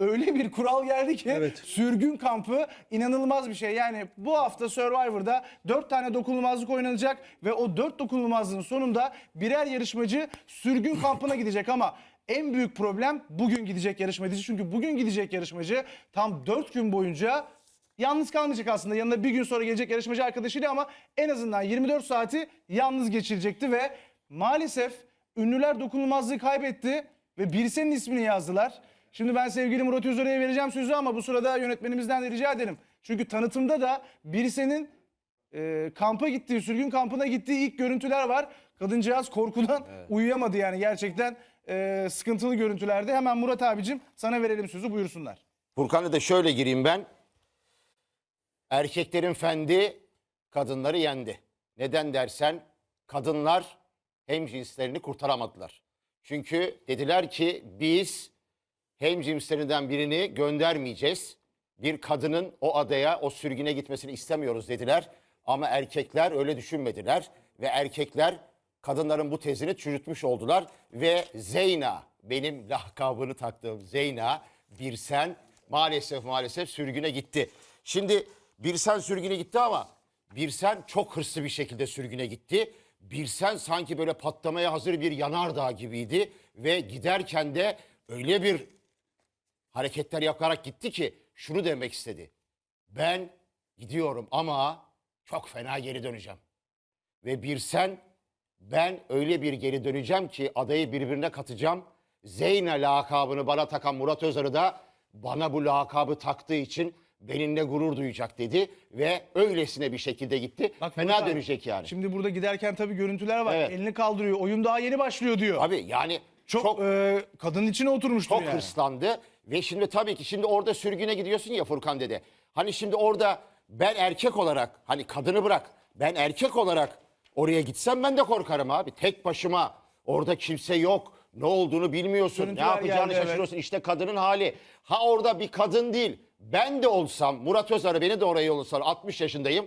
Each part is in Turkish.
öyle bir kural geldi ki Evet. sürgün kampı inanılmaz bir şey. Yani bu hafta Survivor'da 4 tane dokunulmazlık oynanacak ve o 4 dokunulmazlığın sonunda birer yarışmacı sürgün kampına gidecek ama en büyük problem bugün gidecek yarışmacı. Çünkü bugün gidecek yarışmacı tam 4 gün boyunca yalnız kalmayacak aslında. Yanında bir gün sonra gelecek yarışmacı arkadaşıyla ama en azından 24 saati yalnız geçirecekti ve maalesef ünlüler dokunulmazlığı kaybetti ve Birsen'in ismini yazdılar. Şimdi ben sevgili Murat Özöre'ye vereceğim sözü ama bu sırada yönetmenimizden de rica edelim. Çünkü tanıtımda da Birsen'in e, kampa gittiği, sürgün kampına gittiği ilk görüntüler var. Kadıncağız korkudan uyuyamadı yani gerçekten e, sıkıntılı görüntülerde. Hemen Murat abicim sana verelim sözü buyursunlar. Furkan'a da şöyle gireyim ben. Erkeklerin fendi kadınları yendi. Neden dersen kadınlar hemcinslerini kurtaramadılar. Çünkü dediler ki biz hemcinslerinden birini göndermeyeceğiz. Bir kadının o adaya, o sürgüne gitmesini istemiyoruz dediler. Ama erkekler öyle düşünmediler ve erkekler kadınların bu tezini çürütmüş oldular ve Zeyna benim lakabını taktığım Zeyna Birsen maalesef maalesef sürgüne gitti. Şimdi Birsen sürgüne gitti ama Birsen çok hırslı bir şekilde sürgüne gitti. Birsen sanki böyle patlamaya hazır bir yanardağ gibiydi ve giderken de öyle bir hareketler yaparak gitti ki şunu demek istedi. Ben gidiyorum ama çok fena geri döneceğim. Ve bir sen ben öyle bir geri döneceğim ki adayı birbirine katacağım. Zeyna lakabını bana takan Murat Özarı da bana bu lakabı taktığı için benimle gurur duyacak dedi ve öylesine bir şekilde gitti. Bak fena Murat abi, dönecek yani. Şimdi burada giderken tabii görüntüler var. Evet. Elini kaldırıyor. Oyun daha yeni başlıyor diyor. Abi yani çok çok e, kadının içine oturmuştur Çok yani. hırslandı ve şimdi tabii ki şimdi orada sürgüne gidiyorsun ya Furkan dede. Hani şimdi orada ben erkek olarak hani kadını bırak ben erkek olarak oraya gitsem ben de korkarım abi. Tek başıma orada kimse yok. Ne olduğunu bilmiyorsun. Görüntüler ne yapacağını geldi, evet. şaşırıyorsun. İşte kadının hali. Ha orada bir kadın değil. Ben de olsam Murat Özarı beni de oraya yollasar 60 yaşındayım.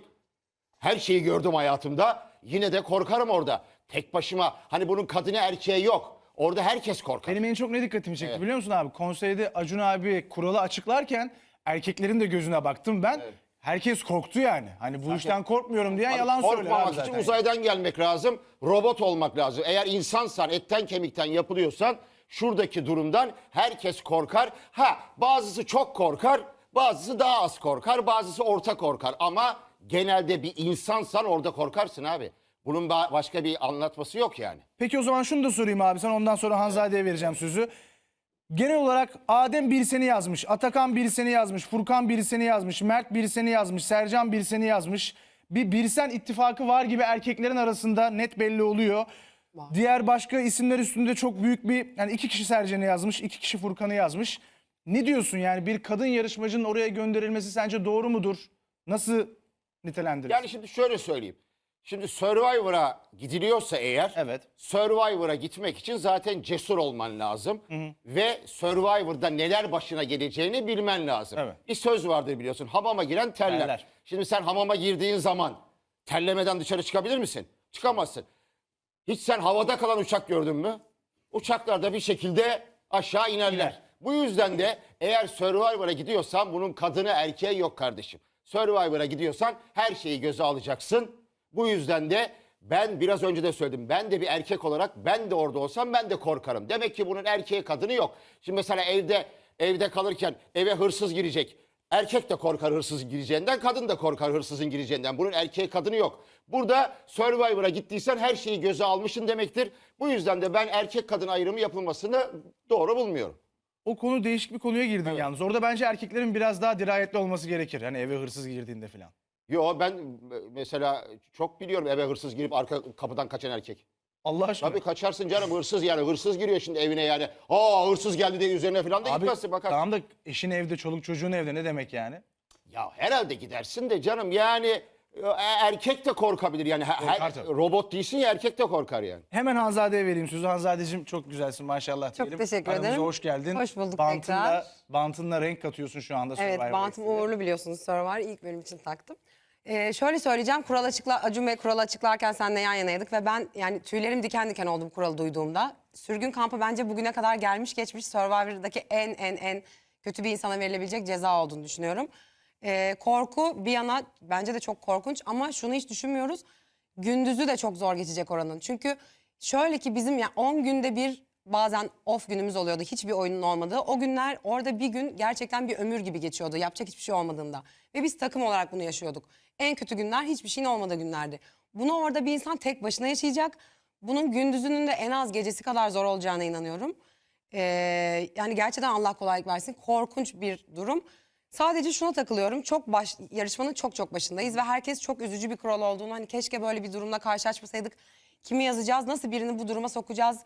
Her şeyi gördüm hayatımda. Yine de korkarım orada. Tek başıma. Hani bunun kadını erkeği yok. Orada herkes korkar. Benim en çok ne dikkatimi çekti biliyor musun abi? Konseyde Acun abi kuralı açıklarken erkeklerin de gözüne baktım ben. Herkes korktu yani. Hani bu işten korkmuyorum diyen Abi yalan söyler korkmamak için uzaydan gelmek lazım. Robot olmak lazım. Eğer insansan, etten kemikten yapılıyorsan şuradaki durumdan herkes korkar. Ha bazısı çok korkar, bazısı daha az korkar, bazısı orta korkar. Ama genelde bir insansan orada korkarsın abi. Bunun ba- başka bir anlatması yok yani. Peki o zaman şunu da sorayım abi. Sen ondan sonra Hanzade'ye vereceğim sözü. Genel olarak Adem bir seni yazmış, Atakan bir seni yazmış, Furkan bir seni yazmış, Mert bir seni yazmış, Sercan bir seni yazmış. Bir Birsen ittifakı var gibi erkeklerin arasında net belli oluyor. Diğer başka isimler üstünde çok büyük bir yani iki kişi Sercan'ı yazmış, iki kişi Furkan'ı yazmış. Ne diyorsun yani bir kadın yarışmacının oraya gönderilmesi sence doğru mudur? Nasıl nitelendirir? Yani şimdi şöyle söyleyeyim. Şimdi Survivor'a gidiliyorsa eğer Evet. Survivor'a gitmek için zaten cesur olman lazım. Ve Survivor'da neler başına geleceğini bilmen lazım. Evet. Bir söz vardır biliyorsun. Hamama giren terler. Terler. Şimdi sen hamama girdiğin zaman terlemeden dışarı çıkabilir misin? Çıkamazsın. Hiç sen havada kalan uçak gördün mü? Uçaklar da bir şekilde aşağı inerler. İner. Bu yüzden de eğer Survivor'a gidiyorsan bunun kadını erkeği yok kardeşim. Survivor'a gidiyorsan her şeyi göze alacaksın. Bu yüzden de ben biraz önce de söyledim. Ben de bir erkek olarak ben de orada olsam ben de korkarım. Demek ki bunun erkeği kadını yok. Şimdi mesela evde evde kalırken eve hırsız girecek. Erkek de korkar hırsızın gireceğinden, kadın da korkar hırsızın gireceğinden. Bunun erkeği kadını yok. Burada Survivor'a gittiysen her şeyi göze almışsın demektir. Bu yüzden de ben erkek kadın ayrımı yapılmasını doğru bulmuyorum. O konu değişik bir konuya girdin yalnız. Orada bence erkeklerin biraz daha dirayetli olması gerekir. Hani eve hırsız girdiğinde falan. Yo ben mesela çok biliyorum eve hırsız girip arka kapıdan kaçan erkek. Allah aşkına. Tabii kaçarsın canım hırsız yani hırsız giriyor şimdi evine yani. Aa hırsız geldi diye üzerine falan da Abi gitmezsin bakar. tamam da eşin evde, çoluk çocuğun evde ne demek yani? Ya herhalde gidersin de canım yani e, erkek de korkabilir yani. Her- tabii. robot değilsin ya erkek de korkar yani. Hemen Hanzade'ye vereyim sözü. Hanzadeciğim çok güzelsin maşallah Çok diyelim. teşekkür Aramıza ederim. hoş geldin. Hoş bulduk bantınla, tekrar. Bantınla renk katıyorsun şu anda Evet bantım uğurlu biliyorsunuz Survivor ilk bölüm için taktım. Ee, şöyle söyleyeceğim kural açıkla Acun Bey kuralı açıklarken seninle yan yanaydık ve ben yani tüylerim diken diken oldu bu kuralı duyduğumda. Sürgün kampı bence bugüne kadar gelmiş geçmiş Survivor'daki en en en kötü bir insana verilebilecek ceza olduğunu düşünüyorum. Ee, korku bir yana bence de çok korkunç ama şunu hiç düşünmüyoruz. Gündüzü de çok zor geçecek oranın. Çünkü şöyle ki bizim ya 10 günde bir bazen off günümüz oluyordu. Hiçbir oyunun olmadığı. O günler orada bir gün gerçekten bir ömür gibi geçiyordu. Yapacak hiçbir şey olmadığında. Ve biz takım olarak bunu yaşıyorduk. En kötü günler hiçbir şeyin olmadığı günlerdi. Bunu orada bir insan tek başına yaşayacak. Bunun gündüzünün de en az gecesi kadar zor olacağına inanıyorum. Ee, yani gerçekten Allah kolaylık versin. Korkunç bir durum. Sadece şuna takılıyorum. Çok baş, yarışmanın çok çok başındayız ve herkes çok üzücü bir kural olduğunu hani keşke böyle bir durumla karşılaşmasaydık. Kimi yazacağız, nasıl birini bu duruma sokacağız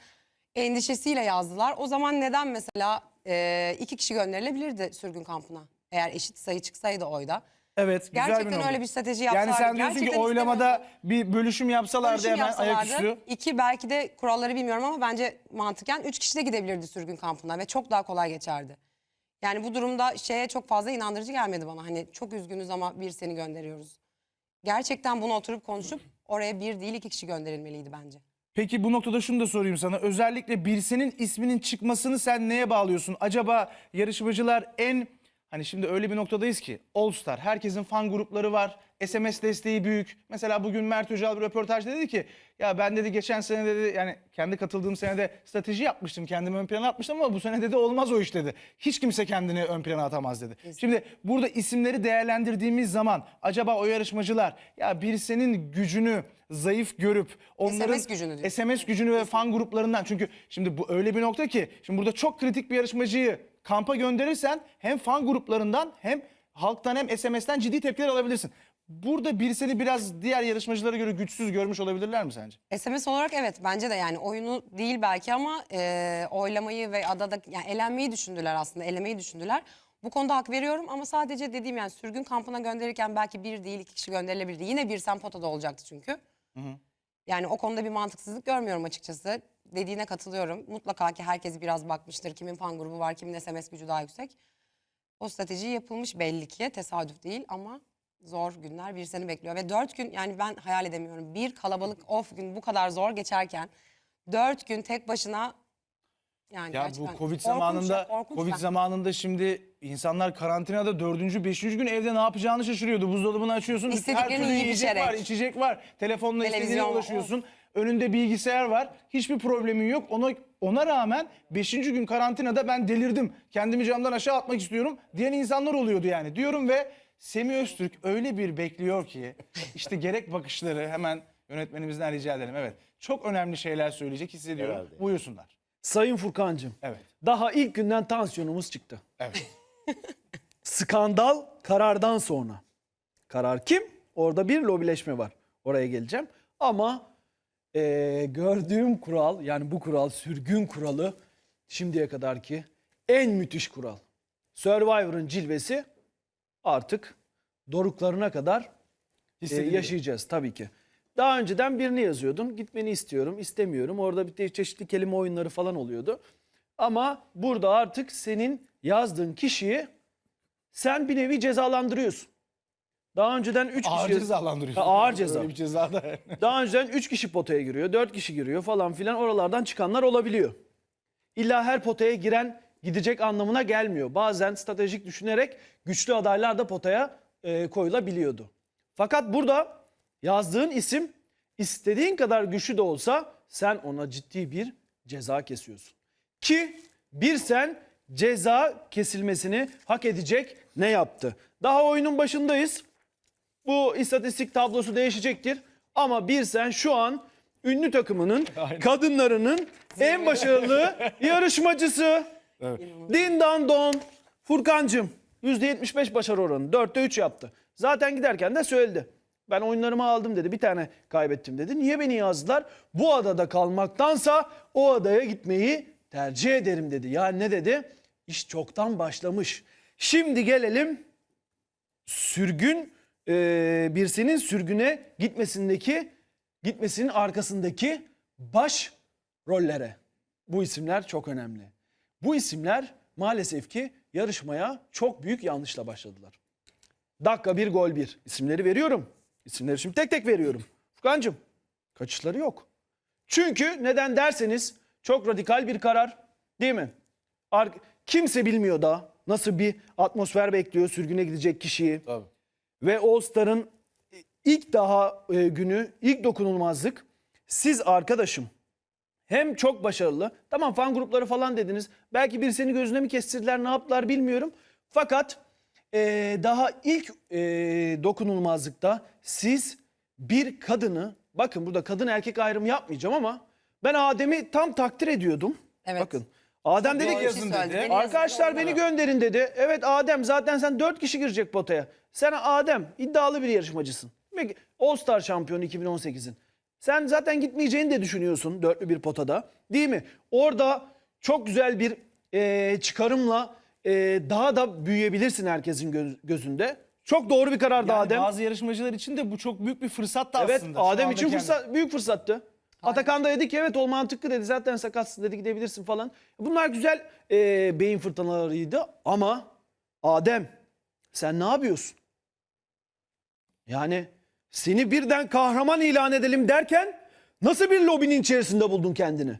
endişesiyle yazdılar. O zaman neden mesela e, iki kişi gönderilebilirdi sürgün kampına? Eğer eşit sayı çıksaydı oyda. Evet güzel Gerçekten bir nokta. öyle bir strateji Yani yapsalardı. sen diyorsun ki Gerçekten oylamada bir bölüşüm yapsalardı Bölüşüm hemen yapsalardı. ayaküstü. İki belki de kuralları bilmiyorum ama bence mantıken üç kişi de gidebilirdi sürgün kampına ve çok daha kolay geçerdi. Yani bu durumda şeye çok fazla inandırıcı gelmedi bana. Hani çok üzgünüz ama bir seni gönderiyoruz. Gerçekten bunu oturup konuşup oraya bir değil iki kişi gönderilmeliydi bence. Peki bu noktada şunu da sorayım sana. Özellikle Birsen'in isminin çıkmasını sen neye bağlıyorsun? Acaba yarışmacılar en hani şimdi öyle bir noktadayız ki All Star herkesin fan grupları var. SMS desteği büyük. Mesela bugün Mert Öcal bir röportajda dedi ki ya ben dedi geçen sene dedi yani kendi katıldığım senede strateji yapmıştım. Kendimi ön plana atmıştım ama bu sene dedi olmaz o iş dedi. Hiç kimse kendini ön plana atamaz dedi. Şimdi burada isimleri değerlendirdiğimiz zaman acaba o yarışmacılar ya Birsen'in gücünü zayıf görüp onların SMS gücünü diyor. SMS gücünü ve fan gruplarından çünkü şimdi bu öyle bir nokta ki şimdi burada çok kritik bir yarışmacıyı kampa gönderirsen hem fan gruplarından hem halktan hem SMS'ten ciddi tepkiler alabilirsin. Burada bir seni biraz diğer yarışmacılara göre güçsüz görmüş olabilirler mi sence? SMS olarak evet bence de yani oyunu değil belki ama e, oylamayı ve adada yani elenmeyi düşündüler aslında elemeyi düşündüler. Bu konuda hak veriyorum ama sadece dediğim yani sürgün kampına gönderirken belki bir değil iki kişi gönderilebilirdi. Yine bir sen potada olacaktı çünkü. Yani o konuda bir mantıksızlık görmüyorum açıkçası. Dediğine katılıyorum. Mutlaka ki herkes biraz bakmıştır. Kimin fan grubu var, kimin SMS gücü daha yüksek. O strateji yapılmış belli ki tesadüf değil ama zor günler bir seni bekliyor. Ve dört gün yani ben hayal edemiyorum. Bir kalabalık off gün bu kadar zor geçerken dört gün tek başına yani Ya gerçekten bu Covid korkunç zamanında ya, korkunç Covid ben. zamanında şimdi insanlar karantinada dördüncü, beşinci gün evde ne yapacağını şaşırıyordu. Buzdolabını açıyorsun. Her türlü yiyecek içerek. var, içecek var. Telefonla istediğine ulaşıyorsun. Önünde bilgisayar var. Hiçbir problemin yok. Ona ona rağmen beşinci gün karantinada ben delirdim. Kendimi camdan aşağı atmak istiyorum diyen insanlar oluyordu yani. Diyorum ve Semih Öztürk öyle bir bekliyor ki işte gerek bakışları hemen yönetmenimizden rica edelim. Evet. Çok önemli şeyler söyleyecek hissediyorum. Herhalde. Buyursunlar. Sayın Furkancığım. Evet. Daha ilk günden tansiyonumuz çıktı. Evet. Skandal karardan sonra. Karar kim? Orada bir lobileşme var. Oraya geleceğim. Ama eee, gördüğüm kural yani bu kural sürgün kuralı şimdiye kadarki en müthiş kural. Survivor'ın cilvesi artık doruklarına kadar e, yaşayacağız tabii ki. Daha önceden birini yazıyordun. Gitmeni istiyorum, istemiyorum. Orada bir de çeşitli kelime oyunları falan oluyordu. Ama burada artık senin yazdığın kişiyi sen bir nevi cezalandırıyorsun. Daha önceden 3 Ağır kişi cezalandırıyorsun. Ha, ağır ceza. Öyle bir ceza da. daha önceden 3 kişi potaya giriyor, 4 kişi giriyor falan filan oralardan çıkanlar olabiliyor. İlla her potaya giren gidecek anlamına gelmiyor. Bazen stratejik düşünerek güçlü adaylar da potaya e, koyulabiliyordu. Fakat burada yazdığın isim istediğin kadar güçlü de olsa sen ona ciddi bir ceza kesiyorsun. Ki bir sen ceza kesilmesini hak edecek ne yaptı? Daha oyunun başındayız. Bu istatistik tablosu değişecektir. Ama bir sen şu an ünlü takımının kadınlarının en başarılı yarışmacısı. Din Dan Don. Furkancığım %75 başarı oranı. 4'te 3 yaptı. Zaten giderken de söyledi. Ben oyunlarımı aldım dedi. Bir tane kaybettim dedi. Niye beni yazdılar? Bu adada kalmaktansa o adaya gitmeyi tercih ederim dedi. Yani ne dedi? İş çoktan başlamış. Şimdi gelelim sürgün e, birisinin sürgüne gitmesindeki gitmesinin arkasındaki baş rollere. Bu isimler çok önemli. Bu isimler maalesef ki yarışmaya çok büyük yanlışla başladılar. Dakika bir gol bir. İsimleri veriyorum. İsimleri şimdi tek tek veriyorum. Furkan'cığım kaçışları yok. Çünkü neden derseniz çok radikal bir karar değil mi? Ar- kimse bilmiyor da nasıl bir atmosfer bekliyor sürgüne gidecek kişiyi. Tabii. Ve All Star'ın ilk daha e, günü, ilk dokunulmazlık. Siz arkadaşım hem çok başarılı. Tamam fan grupları falan dediniz. Belki bir seni gözüne mi kestirdiler ne yaptılar bilmiyorum. Fakat e, daha ilk e, dokunulmazlıkta siz bir kadını bakın burada kadın erkek ayrımı yapmayacağım ama ben Adem'i tam takdir ediyordum. Evet. Bakın Adem dedi ki şey söyledi. Beni yazın arkadaşlar beni gönderin dedi. Evet Adem zaten sen 4 kişi girecek potaya. Sen Adem iddialı bir yarışmacısın. Peki, All Star şampiyonu 2018'in. Sen zaten gitmeyeceğini de düşünüyorsun dörtlü bir potada. Değil mi? Orada çok güzel bir e, çıkarımla e, daha da büyüyebilirsin herkesin göz- gözünde. Çok doğru bir karardı Yani Adem. Bazı yarışmacılar için de bu çok büyük bir fırsat da Evet aslında. Şu Adem için kendi- fırsat, büyük fırsattı. Atakan da dedi ki evet ol mantıklı dedi. Zaten sakatsın dedi gidebilirsin falan. Bunlar güzel e, beyin fırtınalarıydı ama Adem sen ne yapıyorsun? Yani seni birden kahraman ilan edelim derken nasıl bir lobinin içerisinde buldun kendini?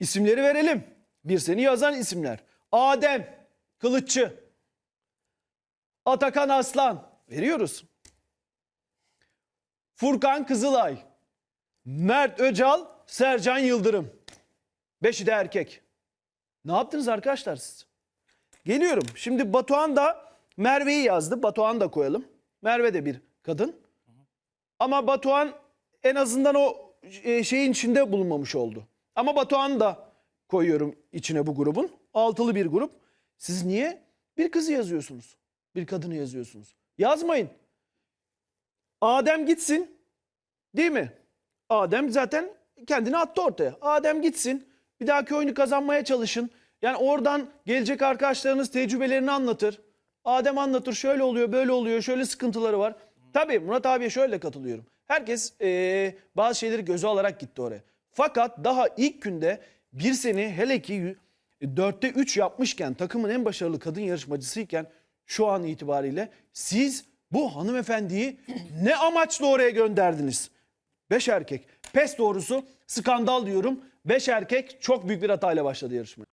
İsimleri verelim. Bir seni yazan isimler. Adem Kılıççı. Atakan Aslan. Veriyoruz. Furkan Kızılay. Mert Öcal, Sercan Yıldırım. Beşi de erkek. Ne yaptınız arkadaşlar siz? Geliyorum. Şimdi Batuhan da Merve'yi yazdı. Batuhan da koyalım. Merve de bir kadın. Ama Batuhan en azından o e, şeyin içinde bulunmamış oldu. Ama Batuhan da koyuyorum içine bu grubun. Altılı bir grup. Siz niye bir kızı yazıyorsunuz? Bir kadını yazıyorsunuz. Yazmayın. Adem gitsin. Değil mi? Adem zaten kendini attı ortaya. Adem gitsin. Bir dahaki oyunu kazanmaya çalışın. Yani oradan gelecek arkadaşlarınız tecrübelerini anlatır. Adem anlatır şöyle oluyor böyle oluyor şöyle sıkıntıları var. Tabii Murat abiye şöyle katılıyorum. Herkes eee, bazı şeyleri göze alarak gitti oraya. Fakat daha ilk günde bir seni hele ki dörtte 3 yapmışken takımın en başarılı kadın yarışmacısıyken şu an itibariyle siz bu hanımefendiyi ne amaçla oraya gönderdiniz? Beş erkek. Pes doğrusu skandal diyorum. Beş erkek çok büyük bir hatayla başladı yarışmaya.